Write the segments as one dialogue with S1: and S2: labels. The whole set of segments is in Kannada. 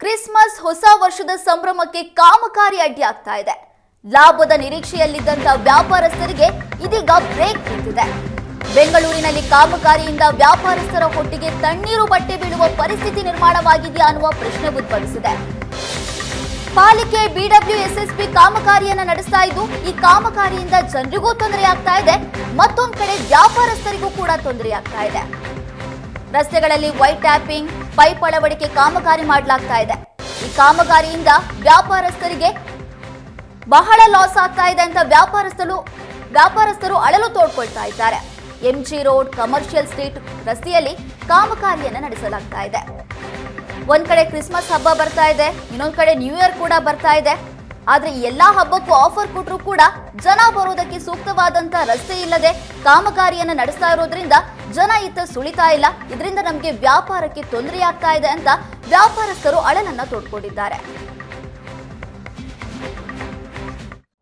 S1: ಕ್ರಿಸ್ಮಸ್ ಹೊಸ ವರ್ಷದ ಸಂಭ್ರಮಕ್ಕೆ ಕಾಮಕಾರಿ ಅಡ್ಡಿಯಾಗ್ತಾ ಇದೆ. ಲಾಭದ ನಿರೀಕ್ಷೆಯಲ್ಲಿದ್ದಂತ ವ್ಯಾಪಾರಸ್ಥರಿಗೆ ಇದೀಗ ಬ್ರೇಕ್ ಬಿದ್ದಿದೆ ಬೆಂಗಳೂರಿನಲ್ಲಿ ಕಾಮಗಾರಿಯಿಂದ ವ್ಯಾಪಾರಸ್ಥರ ಹೊಟ್ಟಿಗೆ ತಣ್ಣೀರು ಬಟ್ಟೆ ಬೀಳುವ ಪರಿಸ್ಥಿತಿ ನಿರ್ಮಾಣವಾಗಿದೆಯಾ ಅನ್ನುವ ಪ್ರಶ್ನೆ ಉದ್ಭವಿಸಿದೆ. ಪಾಲಿಕೆ ಬಿಡಬ್ಲ್ಯೂ ಎಸ್ಎಸ್ಪಿ ಕಾಮಗಾರಿಯನ್ನ ನಡೆಸ್ತಾ ಇದ್ದು, ಈ ಕಾಮಗಾರಿಯಿಂದ ಜನರಿಗೂ ತೊಂದರೆ ಆಗ್ತಾ ಇದೆ. ಮತ್ತೊಂದು ಕಡೆ ವ್ಯಾಪಾರಸ್ಥರಿಗೂ ಕೂಡ ತೊಂದರೆಯಾಗ್ತಾ ಇದೆ. ರಸ್ತೆಗಳಲ್ಲಿ ವೈಟ್ ಟ್ಯಾಪಿಂಗ್, ಪೈಪ್ ಅಳವಡಿಕೆ ಕಾಮಗಾರಿ ಮಾಡಲಾಗ್ತಾ ಇದೆ. ಈ ಕಾಮಗಾರಿಯಿಂದ ವ್ಯಾಪಾರಸ್ಥರಿಗೆ ಬಹಳ ಲಾಸ್ ಆಗ್ತಾ ಇದೆ ಅಂತ ವ್ಯಾಪಾರಸ್ಥರು ವ್ಯಾಪಾರಸ್ಥರು ಅಳಲು ತೋಡ್ಕೊಳ್ತಾ ಇದ್ದಾರೆ. ಎಂಜಿ ರೋಡ್ ಕಮರ್ಷಿಯಲ್ ಸ್ಟ್ರೀಟ್ ರಸ್ತೆಯಲ್ಲಿ ಕಾಮಗಾರಿಯನ್ನು ನಡೆಸಲಾಗ್ತಾ ಇದೆ. ಒಂದ್ ಕಡೆ ಕ್ರಿಸ್ಮಸ್ ಹಬ್ಬ ಬರ್ತಾ ಇದೆ, ಇನ್ನೊಂದ್ ಕಡೆ ನ್ಯೂ ಇಯರ್ ಕೂಡ ಬರ್ತಾ ಇದೆ. ಆದ್ರೆ ಎಲ್ಲಾ ಹಬ್ಬಕ್ಕೂ ಆಫರ್ ಕೊಟ್ಟರು ಕೂಡ ಜನ ಬರೋದಕ್ಕೆ ಸೂಕ್ತವಾದಂತ ರಸ್ತೆ ಇಲ್ಲದೆ ಕಾಮಗಾರಿಯನ್ನ ನಡೆಸ್ತಾ ಇರೋದ್ರಿಂದ ಜನ ಇತ್ತ ಸುಳಿತಾ ಇಲ್ಲ. ಇದರಿಂದ ನಮಗೆ ವ್ಯಾಪಾರಕ್ಕೆ ತೊಂದರೆ ಆಗ್ತಾ ಇದೆ ಅಂತ ವ್ಯಾಪಾರಸ್ಥರು ಅಳಲನ್ನ ತೋಡ್ಕೊಂಡಿದ್ದಾರೆ.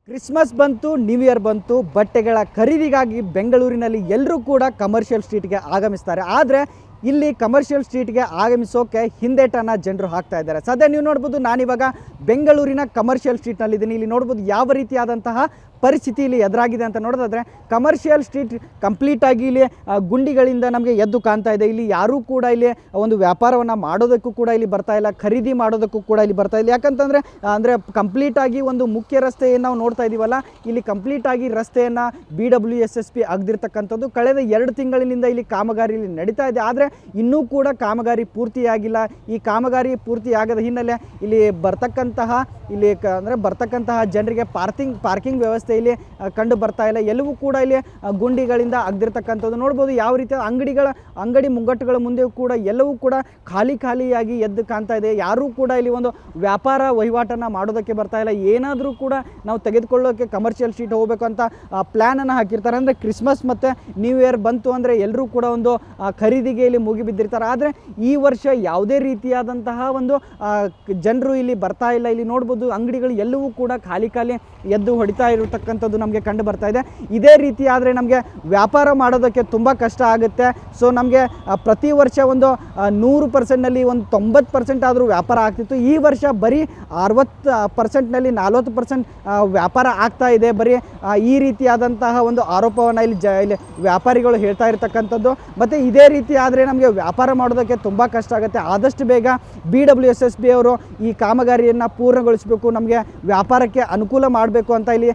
S2: ಕ್ರಿಸ್ಮಸ್ ಬಂತು ನ್ಯೂ ಇಯರ್ ಬಂತು, ಬಟ್ಟೆಗಳ ಖರೀದಿಗಾಗಿ ಬೆಂಗಳೂರಿನಲ್ಲಿ ಎಲ್ಲರೂ ಕೂಡ ಕಮರ್ಷಿಯಲ್ ಸ್ಟ್ರೀಟ್ಗೆ ಆಗಮಿಸ್ತಾರೆ. ಆದರೆ ಇಲ್ಲಿ ಕಮರ್ಷಿಯಲ್ ಸ್ಟ್ರೀಟ್ಗೆ ಆಗಮಿಸೋಕೆ ಹಿಂದೇಟನ್ನು ಜನರು ಹಾಕ್ತಾ ಇದ್ದಾರೆ. ಸದ್ಯ ನೀವು ನೋಡ್ಬೋದು ನಾನಿವಾಗ ಬೆಂಗಳೂರಿನ ಕಮರ್ಷಿಯಲ್ ಸ್ಟ್ರೀಟ್ನಲ್ಲಿದ್ದೀನಿ ಇಲ್ಲಿ ನೋಡ್ಬೋದು ಯಾವ ರೀತಿಯಾದಂತಹ ಪರಿಸ್ಥಿತಿ ಇಲ್ಲಿ ಎದುರಾಗಿದೆ ಅಂತ ನೋಡೋದಾದ್ರೆ ಕಮರ್ಷಿಯಲ್ ಸ್ಟ್ರೀಟ್ ಕಂಪ್ಲೀಟ್ ಆಗಿ ಇಲ್ಲಿ ಗುಂಡಿಗಳಿಂದ ನಮಗೆ ಎದ್ದು ಕಾಣ್ತಾ ಇದೆ. ಇಲ್ಲಿ ಯಾರೂ ಕೂಡ ಇಲ್ಲಿ ಒಂದು ವ್ಯಾಪಾರವನ್ನು ಮಾಡೋದಕ್ಕೂ ಕೂಡ ಇಲ್ಲಿ ಬರ್ತಾ ಇಲ್ಲ. ಖರೀದಿ ಮಾಡೋದಕ್ಕೂ ಕೂಡ ಇಲ್ಲಿ ಬರ್ತಾ ಇಲ್ಲ. ಯಾಕಂತಂದರೆ ಅಂದರೆ ಕಂಪ್ಲೀಟ್ ಆಗಿ ಒಂದು ಮುಖ್ಯ ರಸ್ತೆಯನ್ನು ನಾವು ನೋಡ್ತಾ ಇದ್ದೀವಲ್ಲ ಇಲ್ಲಿ ಕಂಪ್ಲೀಟ್ ಆಗಿ ರಸ್ತೆಯನ್ನು B W S S P ಆಗದಿರ್ತಕ್ಕಂಥದ್ದು ಕಳೆದ ಎರಡು ತಿಂಗಳಿನಿಂದ ಇಲ್ಲಿ ಕಾಮಗಾರಿ ಇಲ್ಲಿ ನಡೀತಾ ಇದೆ. ಆದರೆ ಇನ್ನೂ ಕೂಡ ಕಾಮಗಾರಿ ಪೂರ್ತಿಯಾಗಿಲ್ಲ. ಈ ಕಾಮಗಾರಿ ಪೂರ್ತಿಯಾಗದ ಹಿನ್ನೆಲೆ ಇಲ್ಲಿ ಬರ್ತಕ್ಕಂತಹ, ಇಲ್ಲಿ ಕ ಅಂದರೆ ಬರ್ತಕ್ಕಂತಹ ಜನರಿಗೆ ಪಾರ್ಕಿಂಗ್ ಪಾರ್ಕಿಂಗ್ ವ್ಯವಸ್ಥೆ ಇಲ್ಲಿ ಕಂಡು ಬರ್ತಾ ಇಲ್ಲ. ಎಲ್ಲವೂ ಕೂಡ ಇಲ್ಲಿ ಗುಂಡಿಗಳಿಂದ ಅಗ್ದಿರ್ತಕ್ಕಂಥದ್ದು. ನೋಡ್ಬೋದು ಯಾವ ರೀತಿಯ ಅಂಗಡಿಗಳ, ಅಂಗಡಿ ಮುಂಗಟ್ಟುಗಳ ಮುಂದೆ ಕೂಡ ಎಲ್ಲವೂ ಕೂಡ ಖಾಲಿ ಖಾಲಿಯಾಗಿ ಎದ್ದು ಕಾಣ್ತಾ ಇದೆ. ಯಾರೂ ಕೂಡ ಇಲ್ಲಿ ಒಂದು ವ್ಯಾಪಾರ ವಹಿವಾಟನ್ನು ಮಾಡೋದಕ್ಕೆ ಬರ್ತಾ ಇಲ್ಲ. ಏನಾದರೂ ಕೂಡ ನಾವು ತೆಗೆದುಕೊಳ್ಳೋಕೆ ಕಮರ್ಷಿಯಲ್ ಶೀಟ್ ಹೋಗಬೇಕು ಅಂತ ಪ್ಲ್ಯಾನನ್ನು ಹಾಕಿರ್ತಾರೆ. ಅಂದರೆ ಕ್ರಿಸ್ಮಸ್ ಮತ್ತು ನ್ಯೂ ಇಯರ್ ಬಂತು ಅಂದರೆ ಎಲ್ಲರೂ ಕೂಡ ಒಂದು ಖರೀದಿಗೆ ಇಲ್ಲಿ ಮುಗಿಬಿದ್ದಿರ್ತಾರೆ ಆದರೆ ಈ ವರ್ಷ ಯಾವುದೇ ರೀತಿಯಾದಂತಹ ಒಂದು ಜನರು ಇಲ್ಲಿ ಬರ್ತಾ ಇಲ್ಲ. ಇಲ್ಲಿ ನೋಡ್ಬೋದು ಅಂಗಡಿಗಳು ಎಲ್ಲವೂ ಕೂಡ ಖಾಲಿ ಖಾಲಿ ಎದ್ದು ಹೊಡಿತಾ ಇರತಕ್ಕಂಥದ್ದು ನಮಗೆ ಕಂಡು ಬರ್ತಾ ಇದೆ. ಇದೇ ರೀತಿ ಆದರೆ ನಮಗೆ ವ್ಯಾಪಾರ ಮಾಡೋದಕ್ಕೆ ತುಂಬ ಕಷ್ಟ ಆಗುತ್ತೆ. ಸೊ ನಮಗೆ ಪ್ರತಿ ವರ್ಷ ಒಂದು ನೂರು ಪರ್ಸೆಂಟ್ನಲ್ಲಿ ಒಂದು ತೊಂಬತ್ತು ಪರ್ಸೆಂಟ್ ಆದರೂ ವ್ಯಾಪಾರ ಆಗ್ತಿತ್ತು. ಈ ವರ್ಷ ಬರೀ ಅರವತ್ತು ಪರ್ಸೆಂಟ್ನಲ್ಲಿ ನಲ್ವತ್ತು ಪರ್ಸೆಂಟ್ ವ್ಯಾಪಾರ ಆಗ್ತಾ ಇದೆ. ಬರೀ ಈ ರೀತಿಯಾದಂತಹ ಒಂದು ಆರೋಪವನ್ನು ಇಲ್ಲಿ ಜ, ಇಲ್ಲಿ ವ್ಯಾಪಾರಿಗಳು ಹೇಳ್ತಾ ಇರ್ತಕ್ಕಂಥದ್ದು. ಮತ್ತು ಇದೇ ರೀತಿ ಆದರೆ ನಮಗೆ ವ್ಯಾಪಾರ ಮಾಡೋದಕ್ಕೆ ತುಂಬ ಕಷ್ಟ ಆಗುತ್ತೆ. ಆದಷ್ಟು ಬೇಗ ಬಿ ಎಸ್ ಬಿ ಅವರು ಈ ಕಾಮಗಾರಿಯನ್ನು ಪೂರ್ಣಗೊಳಿಸಬೇಕು, ನಮಗೆ ವ್ಯಾಪಾರಕ್ಕೆ ಅನುಕೂಲ ಮಾಡಬೇಕು ಅಂತ ಇಲ್ಲಿ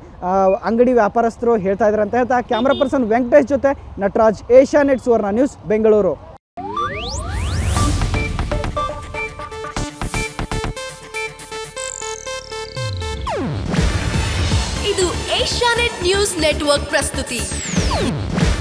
S2: ಅಂಗಡಿ ವ್ಯಾಪಾರಸ್ಥರು ಹೇಳ್ತಾ ಇದ್ದಾರೆ ಅಂತ ಹೇಳ್ತಾ ಕ್ಯಾಮ್ರಾ ಪರ್ಸನ್ ವೆಂಕಟೇಶ್ ಜೊತೆ Nataraj Asia net Suvarna news, Bengaluru.
S3: ಇದು ಏಷ್ಯಾನೆಟ್ ನ್ಯೂಸ್ ನೆಟ್ವರ್ಕ್ ಪ್ರಸ್ತುತಿ.